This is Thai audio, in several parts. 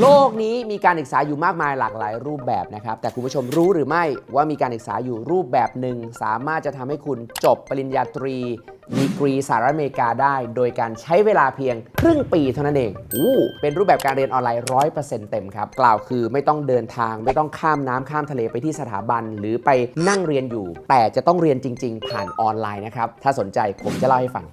โลกนี้มีการศึกษาอยู่มากมายหลากหลายรูปแบบนะครับ แต่คุณผู้ชมรู้หรือไม่ว่ามีการศึกษาอยู่รูปแบบหนึ่ง สามารถจะทำให้คุณจบปริญญาตรีดีกรีสหรัฐอเมริกาได้ โดยการใช้เวลาเพียงครึ่งปีเท่านั้นเองอู้เป็นรูปแบบการเรียนออนไลน์100%เปอร์เซ็นต็มครับ กล่าวคือไม่ต้องเดินทาง ไม่ต้องข้ามน้ำข้ามทะเลไปที่สถาบัน หรือไปนั่งเรียนอยู่ แต่จะต้องเรียนจริง ๆ ผ่านออนไลน์นะครับถ้าสนใจผมจะเล่าให้ฟัง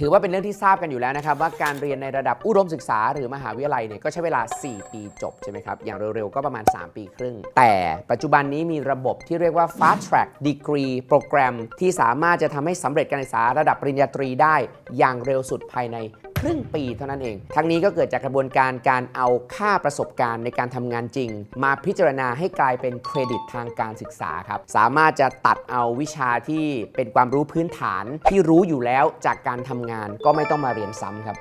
ถือว่าเป็นเรื่องที่ทราบกันอยู่แล้วนะครับ ว่าการเรียนในระดับอุดมศึกษาหรือมหาวิทยาลัยเนี่ยก็ใช้เวลา 4 ปีจบใช่ไหมครับ อย่างเร็วๆ ก็ประมาณ 3 ปีครึ่ง แต่ปัจจุบันนี้มีระบบที่เรียกว่า Fast Track Degree Program ที่สามารถจะทำให้สำเร็จการศึกษาระดับปริญญาตรีได้อย่างเร็วสุดภายใน ครึ่งปีเท่านั้นเอง ทั้งนี้ก็เกิดจากกระบวนการการเอาค่าประสบการณ์ในการทำงานจริง มาพิจารณาให้กลายเป็นเครดิตทางการศึกษาครับสามารถจะตัดเอาวิชาที่เป็นความรู้พื้นฐานที่รู้อยู่แล้วจากการทำงานก็ไม่ต้องมาเรียนซ้ำครับ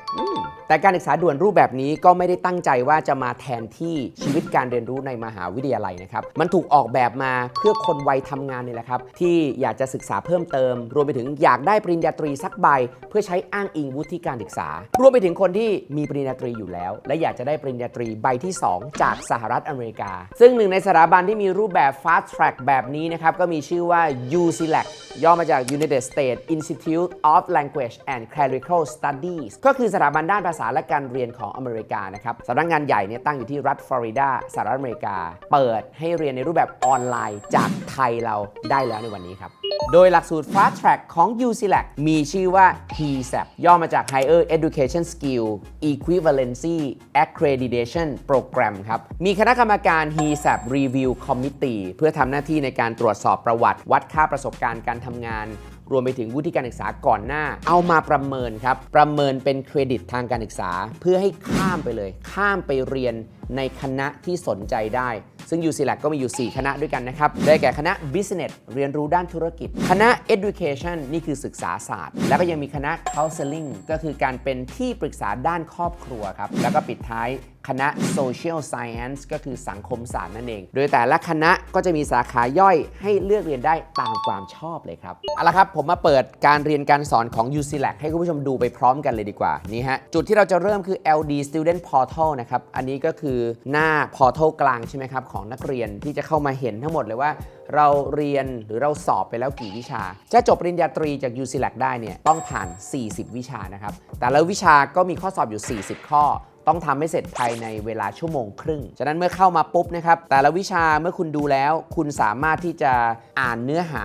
แต่การศึกษาด่วนรูปแบบนี้ก็ไม่ได้ตั้งใจว่าจะมาแทนที่ชีวิตการเรียนรู้ในมหาวิทยาลัยนะครับ มันถูกออกแบบมาเพื่อคนวัยทำงานนี่แหละครับ ที่อยากจะศึกษาเพิ่มเติม รวมไปถึงอยากได้ปริญญาตรีสักใบ เพื่อใช้อ้างอิงวุฒิการศึกษารวมไปถึงคนที่มีปริญญาตรีอยู่แล้ว และอยากจะได้ปริญญาตรีใบที่ 2 จากสหรัฐอเมริกา ซึ่งหนึ่งในสถาบันที่มีรูปแบบ fast track แบบนี้นะครับ ก็มีชื่อว่า UCLAC ย่อมาจาก United States Institute of Language and Clerical Studies ก็คือสถาบันด้านภาษาและการเรียนของอเมริกานะครับสำนักงานใหญ่เนี่ยตั้งอยู่ที่รัฐฟลอริดาสหรัฐอเมริกา เปิดให้เรียนในรูปแบบออนไลน์จากไทยเราได้แล้วในวันนี้ครับ โดยหลักสูตร Fast Track ของ UCLAC มีชื่อว่า HESAP ย่อมาจาก Higher Education Skill Equivalency Accreditation Program ครับ มีคณะกรรมการ HESAP Review Committee เพื่อทำหน้าที่ในการตรวจสอบประวัติ วัดค่าประสบการณ์การทำงาน รวมไปถึงวุฒิการศึกษาก่อนหน้า เอามาประเมินครับ ประเมินเป็นเครดิตทางการศึกษา เพื่อให้ข้ามไปเลย ข้ามไปเรียน ในคณะที่สนใจได้ ซึ่ง UCLAC ก็มีอยู่ 4 คณะด้วยกันนะครับ ได้แก่คณะ Business เรียนรู้ด้านธุรกิจ คณะ Education นี่คือศึกษาศาสตร์ แล้วก็ยังมีคณะ Counseling ก็คือการเป็นที่ปรึกษาด้านครอบครัวครับ แล้วก็ปิดท้ายคณะ Social Science ก็คือสังคมศาสตร์นั่นเอง โดยแต่ละคณะก็จะมีสาขาย่อยให้เลือกเรียนได้ตามความชอบเลยครับ เอาละครับผมมาเปิดการเรียนการสอนของ UCLAC ให้คุณผู้ชมดูไปพร้อมกันเลยดีกว่า นี่ฮะ จุดที่เราจะเริ่มคือ LD Student Portal นะครับ อันนี้ก็คือหน้า Portal กลางใช่ไหมครับของนักเรียนที่จะเข้ามาเห็นทั้งหมดเลยว่า เราเรียนหรือเราสอบไปแล้วกี่วิชา จะจบปริญญาตรีจาก UCLAC ได้เนี่ยต้องผ่าน 40 วิชานะครับ แต่ละวิชาก็มีข้อสอบอยู่ 40 ข้อต้องทำให้เสร็จภายในเวลาชั่วโมงครึ่ง ฉะนั้นเมื่อเข้ามาปุ๊บนะครับ แต่ละวิชาเมื่อคุณดูแล้ว คุณสามารถที่จะอ่านเนื้อหา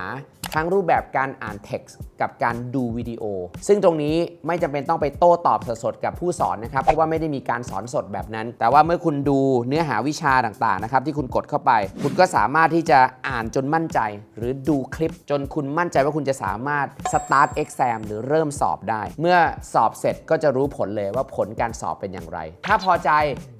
ทั้งรูปแบบการอ่าน text กับการดูวิดีโอ ซึ่งตรงนี้ไม่จำเป็นต้องไปโต้ตอบสดๆกับผู้สอนนะครับ เพราะว่าไม่ได้มีการสอนสดแบบนั้น แต่ว่าเมื่อคุณดูเนื้อหาวิชาต่างๆนะครับที่คุณกดเข้าไป คุณก็สามารถที่จะอ่านจนมั่นใจ หรือดูคลิปจนคุณมั่นใจว่าคุณจะสามารถ start exam หรือเริ่มสอบได้ เมื่อสอบเสร็จก็จะรู้ผลเลยว่าผลการสอบเป็นอย่างไร ถ้าพอใจ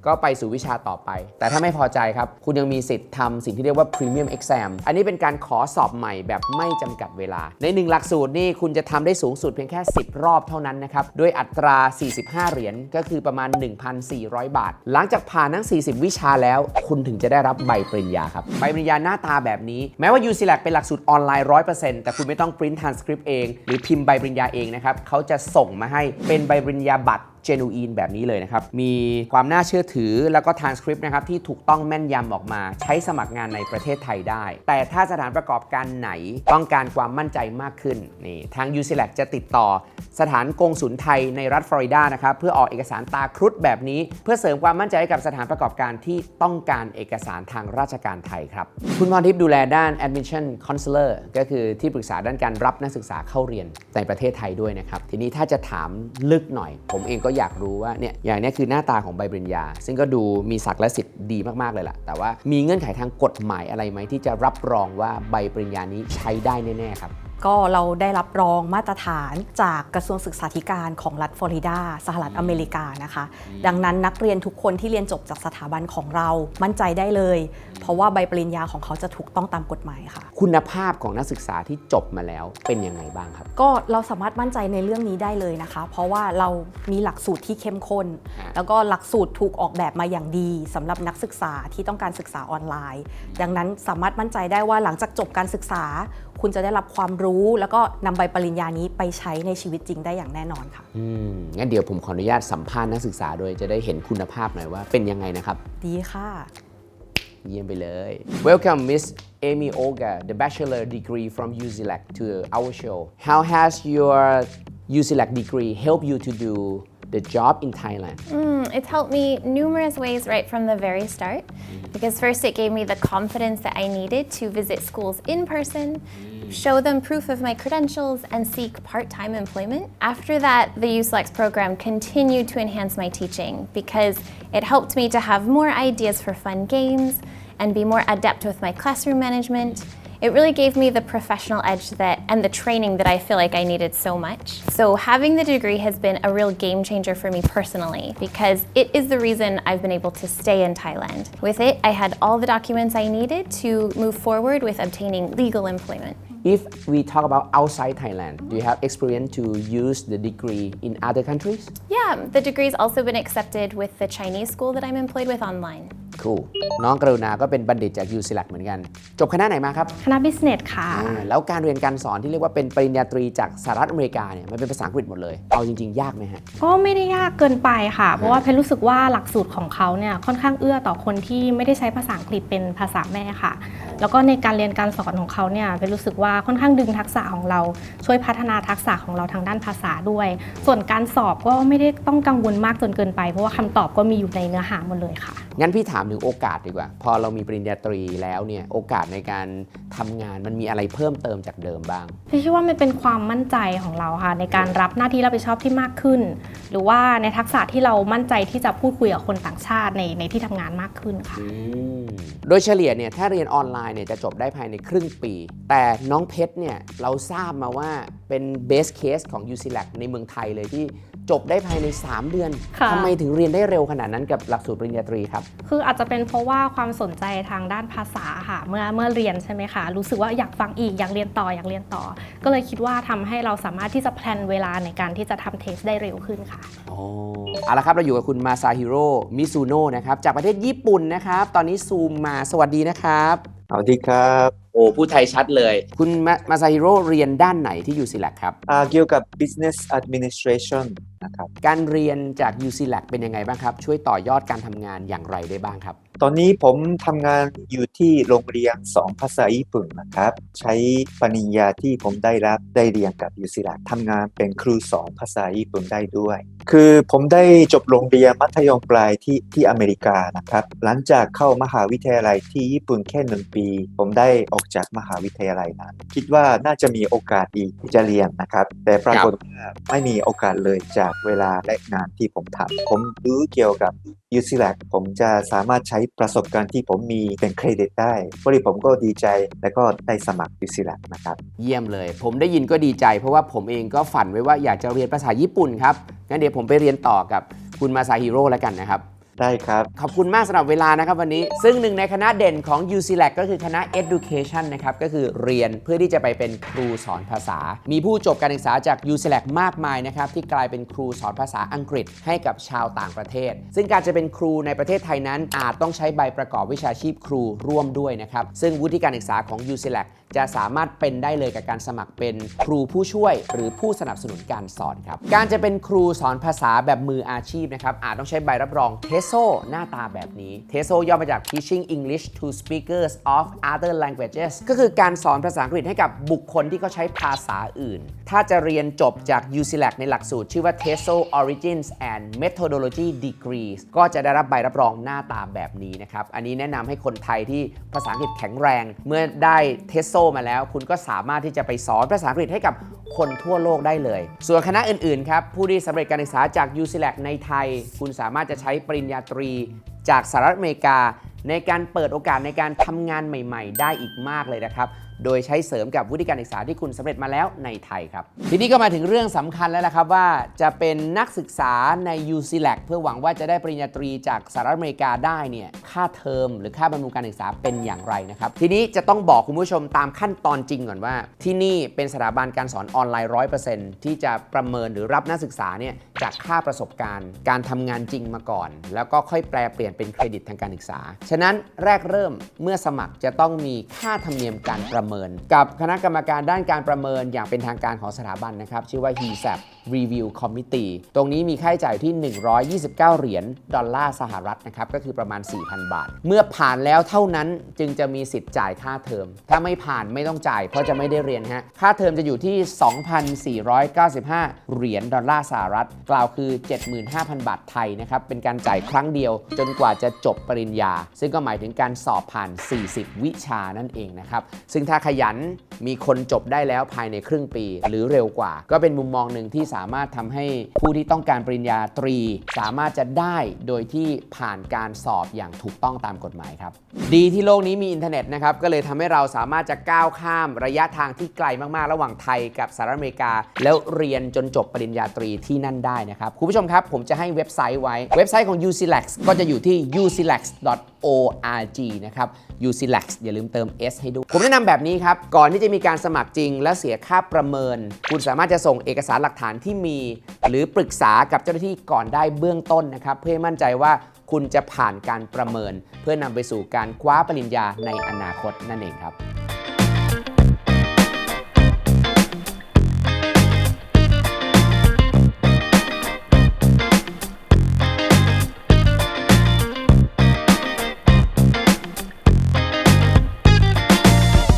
ก็ไปสู่วิชาต่อไป แต่ถ้าไม่พอใจครับ คุณยังมีสิทธิ์ทำสิ่งที่เรียกว่า premium exam อันนี้เป็นการขอสอบใหม่แบบไม่จำกัดเวลา ในหนึ่งหลักสูตรนี่คุณจะทำได้สูงสุดเพียงแค่ 10 รอบเท่านั้นนะครับด้วยอัตรา 45 เหรียญก็คือประมาณ 1,400 บาท หลังจากผ่านทั้ง 40 วิชาแล้ว คุณถึงจะได้รับใบปริญญาครับใบปริญญาหน้าตาแบบนี้แม้ว่า UCLAC เป็นหลักสูตรออนไลน์ 100%แต่คุณไม่ต้องปริ้น transcript เอง หรือพิมพ์ใบปริญญาเองนะครับเขาจะส่งมาให้เป็นใบปริญญาบัตร เจนูอินแบบนี้เลยนะครับ มีความน่าเชื่อถือแล้วก็ transcript นะครับที่ถูกต้องแม่นยำออกมา ใช้สมัครงานในประเทศไทยได้ แต่ถ้าสถานประกอบการไหนต้องการความมั่นใจมากขึ้นนี่ทาง UCLAC จะติดต่อสถานกงสุลไทยในรัฐฟลอริดานะครับเพื่อออกเอกสารตาครุฑแบบนี้ เพื่อเสริมความมั่นใจให้กับสถานประกอบการที่ต้องการเอกสารทางราชการไทยครับคุณพรทิพย์ดูแลด้าน admission counselor ก็คือที่ปรึกษาด้านการรับนักศึกษาเข้าเรียนในประเทศไทยด้วยนะครับทีนี้ถ้าจะถามลึกหน่อย ผมเองก็อยากรู้ว่าเนี่ยอย่างนี้คือหน้าตาของใบปริญญา ซึ่งก็ดูมีศักดิ์และสิทธิ์ดีมากๆเลยล่ะ แต่ว่ามีเงื่อนไขทางกฎหมายอะไรไหมที่จะรับรองว่าใบปริญญานี้ใช้ได้แน่ๆครับ ก็เราได้รับรองมาตรฐานจากกระทรวงศึกษาธิการของรัฐฟลอริดาสหรัฐอเมริกานะคะ ดังนั้นนักเรียนทุกคนที่เรียนจบจากสถาบันของเรามั่นใจได้เลย เพราะว่าใบปริญญาของเขาจะถูกต้องตามกฎหมายค่ะ คุณภาพของนักศึกษาที่จบมาแล้วเป็นยังไงบ้างครับ ก็เราสามารถมั่นใจในเรื่องนี้ได้เลยนะคะ เพราะว่าเรามีหลักสูตรที่เข้มข้นฮะแล้วก็หลักสูตรถูกออกแบบมาอย่างดีสำหรับนักศึกษาที่ต้องการศึกษาออนไลน์ ดังนั้นสามารถมั่นใจได้ว่าหลังจากจบการศึกษา คุณจะได้รับความรู้แล้วก็นำใบปริญญานี้ไปใช้ในชีวิตจริงได้อย่างแน่นอนค่ะ อืมงั้นเดี๋ยวผมขออนุญาตสัมภาษณ์นักศึกษาโดยจะได้เห็นคุณภาพหน่อยว่าเป็นยังไงนะครับ ดีค่ะ เยี่ยมไปเลย Welcome Miss Amy Olga the bachelor degree from UCLAC to our show How has your UCLAC degree helped you to do the job in Thailand Mm, it's helped me numerous ways right from the very start. Because first, it gave me the confidence that I needed to visit schools in person, show them proof of my credentials, and seek part time employment. After that, the USLEX program continued to enhance my teaching because it helped me to have more ideas for fun games and be more adept with my classroom management. It really gave me the professional edge that and the training that I feel like I needed so much. So having the degree has been a real game changer for me personally because it is the reason I've been able to stay in Thailand. With it, I had all the documents I needed to move forward with obtaining legal employment. If we talk about outside Thailand do you have experience to use the degree in other countries Yeah, the degree's also been accepted with the Chinese school that I'm employed with online. Cool น้องกรุณาก็เป็นบัณฑิตจาก UCLAC เหมือนกัน จบคณะไหนมาครับคณะ business ค่ะ อ่าแล้วการเรียนการสอนที่เรียกว่าเป็นปริญญาตรีจากสหรัฐอเมริกาเนี่ยมันเป็นภาษาอังกฤษหมดเลย เอาจริง ๆ ยากไหมฮะ ก็ไม่ได้ยากเกินไปค่ะ เพราะว่าเพนรู้สึกว่าหลักสูตรของเขาเนี่ยค่อนข้างเอื้อต่อคนที่ไม่ได้ใช้ภาษาอังกฤษเป็นภาษาแม่ค่ะ แล้วก็ในการเรียนการสอนของเขาเนี่ยเพนรู้สึกว่าค่อนข้างดึงทักษะของเรา ช่วยพัฒนาทักษะของเราทางด้านภาษาด้วย ส่วนการสอบก็ไม่ได้ต้องกังวลมากจนเกินไป เพราะว่าคำตอบก็มีอยู่ในเนื้อหาหมดเลยค่ะ งั้นพี่ถามถึงโอกาสดีกว่า พอเรามีปริญญาตรีแล้วเนี่ยโอกาสในการทำงานมันมีอะไรเพิ่มเติมจากเดิมบ้างพี่คิดว่ามันเป็นความมั่นใจของเราค่ะในการรับหน้าที่รับผิดชอบที่มากขึ้น หรือว่าในทักษะที่เรามั่นใจที่จะพูดคุยกับคนต่างชาติในในที่ทำงานมากขึ้นค่ะโดยเฉลี่ยเนี่ยถ้าเรียนออนไลน์เนี่ยจะจบได้ภายในครึ่งปี แต่น้องเพชรเนี่ยเราทราบมาว่าเป็นเบสเคสของ UCLAC ในเมืองไทยเลยที่จบได้ภายใน 3 เดือน ค่ะ ทำไมถึงเรียนได้เร็วขนาดนั้นกับหลักสูตรปริญญาตรีครับ คืออาจจะเป็นเพราะว่าความสนใจทางด้านภาษาค่ะ เมื่อเมื่อเรียนใช่ไหมคะรู้สึกว่าอยากฟังอีกอยากเรียนต่ออยากเรียนต่อ ก็เลยคิดว่าทำให้เราสามารถที่จะแพลนเวลาในการที่จะทำเทสได้เร็วขึ้นค่ะโอ้เอาละครับ เราอยู่กับคุณมาซาฮิโร่มิซูโนะนะครับ จากประเทศญี่ปุ่นนะครับ ตอนนี้ซูมมาสวัสดีนะครับ สวัสดีครับโอ้พูดไทยชัดเลย คุณมามาซาฮิโร่เรียนด้านไหนที่ UCLAC ครับอ่าเกี่ยวกับ business administration นะครับ การเรียนจาก UCLAC เป็นยังไงบ้างครับ ช่วยต่อยอดการทำงานอย่างไรได้บ้างครับ ตอนนี้ผมทำงานอยู่ที่โรงเรียนสองภาษาญี่ปุ่นนะครับ ใช้ปริญญาที่ผมได้รับได้เรียนกับ UCLA ทำงานเป็นครูสอนภาษาญี่ปุ่นได้ด้วย คือผมได้จบโรงเรียนมัธยมปลายที่ที่อเมริกานะครับ หลังจากเข้ามหาวิทยาลัยที่ญี่ปุ่นแค่หนึ่งปี ผมได้ออกจากมหาวิทยาลัยนั้น คิดว่าน่าจะมีโอกาสอีกที่จะเรียนนะครับ แต่ปรากฏว่าไม่มีโอกาสเลยจากเวลาและงานที่ผมทำผมรู้เกี่ยวกับ UCLAC ผมจะสามารถใช้ประสบการณ์ที่ผมมีเป็นเครดิตได้พอดีผมก็ดีใจและก็ได้สมัคร UCLAC นะครับ เยี่ยมเลย ผมได้ยินก็ดีใจ เพราะว่าผมเองก็ฝันไว้ว่าอยากจะเรียนภาษาญี่ปุ่นครับงั้นเดี๋ยวผมไปเรียนต่อกับคุณมาซาฮิโร่แล้วกันนะครับ ได้ครับ ขอบคุณมากสำหรับเวลานะครับวันนี้ ซึ่งหนึ่งในคณะเด่นของ UCLAC ก็คือคณะ Education นะครับ ก็คือเรียนเพื่อที่จะไปเป็นครูสอนภาษา มีผู้จบการศึกษาจาก UCLAC มากมายนะครับ ที่กลายเป็นครูสอนภาษาอังกฤษให้กับชาวต่างประเทศ ซึ่งการจะเป็นครูในประเทศไทยนั้น อาจต้องใช้ใบประกอบวิชาชีพครูร่วมด้วยนะครับ ซึ่งวุฒิการศึกษาของ UCLAC จะสามารถเป็นได้เลยกับการสมัครเป็นครูผู้ช่วย หรือผู้สนับสนุนการสอนครับ การจะเป็นครูสอนภาษาแบบมืออาชีพนะครับอาจต้องใช้ใบรับรอง Teso หน้าตาแบบนี้ Teso ย่อมาจาก Teaching English to Speakers of Other Languages ก็คือการสอนภาษาอังกฤษให้กับบุคคลที่เขาใช้ภาษาอื่น ถ้าจะเรียนจบจาก UCLAC ในหลักสูตร ชื่อว่า TESOL Origins and Methodology Degrees ก็จะได้รับใบรับรองหน้าตาแบบนี้นะครับ อันนี้แนะนำให้คนไทยที่ภาษาอังกฤษแข็งแรง เมื่อได้ TESOL มาแล้ว คุณก็สามารถที่จะไปสอนภาษาอังกฤษให้กับคนทั่วโลกได้เลย ส่วนคณะอื่นๆครับผู้ที่สำเร็จการศึกษาจาก UCLAC ในไทย คุณสามารถจะใช้ปริญญาตรีจากสหรัฐอเมริกา ในการเปิดโอกาสในการทำงานใหม่ ๆ ได้อีกมากเลยนะครับ โดยใช้เสริมกับวุฒิการศึกษาที่คุณสำเร็จมาแล้วในไทยครับ ทีนี้ก็มาถึงเรื่องสำคัญแล้วละครับว่าจะเป็นนักศึกษาใน UCLAC เพื่อหวังว่าจะได้ปริญญาตรีจากสหรัฐอเมริกาได้เนี่ยค่าเทอมหรือค่าบำรุงการศึกษาเป็นอย่างไรนะครับ ทีนี้จะต้องบอกคุณผู้ชมตามขั้นตอนจริงก่อนว่า ที่นี่เป็นสถาบันการสอนออนไลน์100%ที่จะประเมินหรือรับนักศึกษาเนี่ยจากค่าประสบการณ์ การทำงานจริงมาก่อน แล้วก็ค่อยแปลเปลี่ยนเป็นเครดิตทางการศึกษา ฉะนั้นแรกเริ่มเมื่อสมัครจะต้องมีค่าธรรมเนียมการประเมินเมิน กับคณะกรรมการด้านการประเมินอย่างเป็นทางการของสถาบันนะครับ ชื่อว่า HESAP Review Committee ตรงนี้มีค่าใช้จ่ายที่ 129 เหรียญดอลลาร์สหรัฐนะครับ ก็คือประมาณ 4,000 บาท เมื่อผ่านแล้วเท่านั้นจึงจะมีสิทธิ์จ่ายค่าเทอม ถ้าไม่ผ่านไม่ต้องจ่าย เพราะจะไม่ได้เรียนฮะ ค่าเทอมจะอยู่ที่ 2,495 เหรียญดอลลาร์สหรัฐ กล่าวคือ 75,000 บาทไทยนะครับ เป็นการจ่ายครั้งเดียว จนกว่าจะจบปริญญา ซึ่งก็หมายถึงการสอบผ่าน 40 วิชานั่นเองนะครับ ซึ่งถ้าขยันมีคนจบได้แล้วภายในครึ่งปี หรือเร็วกว่า ก็เป็นมุมมองหนึ่งที่สามารถทำให้ผู้ที่ต้องการปริญญาตรี สามารถจะได้โดยที่ผ่านการสอบอย่างถูกต้องตามกฎหมายครับ ดีที่โลกนี้มีอินเทอร์เน็ตนะครับก็เลยทำให้เราสามารถจะก้าวข้ามระยะทางที่ไกลมากๆ ระหว่างไทยกับสหรัฐอเมริกา แล้วเรียนจนจบปริญญาตรีที่นั่นได้นะครับคุณผู้ชมครับ ผมจะให้เว็บไซต์ไว้เว็บไซต์ของ UCLAX ก็จะอยู่ที่ uclax.org นะครับ UCLAX อย่าลืมเติม S ให้ด้วยผมแนะนำแบบนี้ครับ ก่อนที่จะมีการสมัครจริงและเสียค่าประเมิน คุณสามารถจะส่งเอกสารหลักฐานที่มี หรือปรึกษากับเจ้าหน้าที่ก่อนได้เบื้องต้นนะครับ เพื่อให้มั่นใจว่าคุณจะผ่านการประเมิน เพื่อนำไปสู่การคว้าปริญญาในอนาคตนั่นเองครับ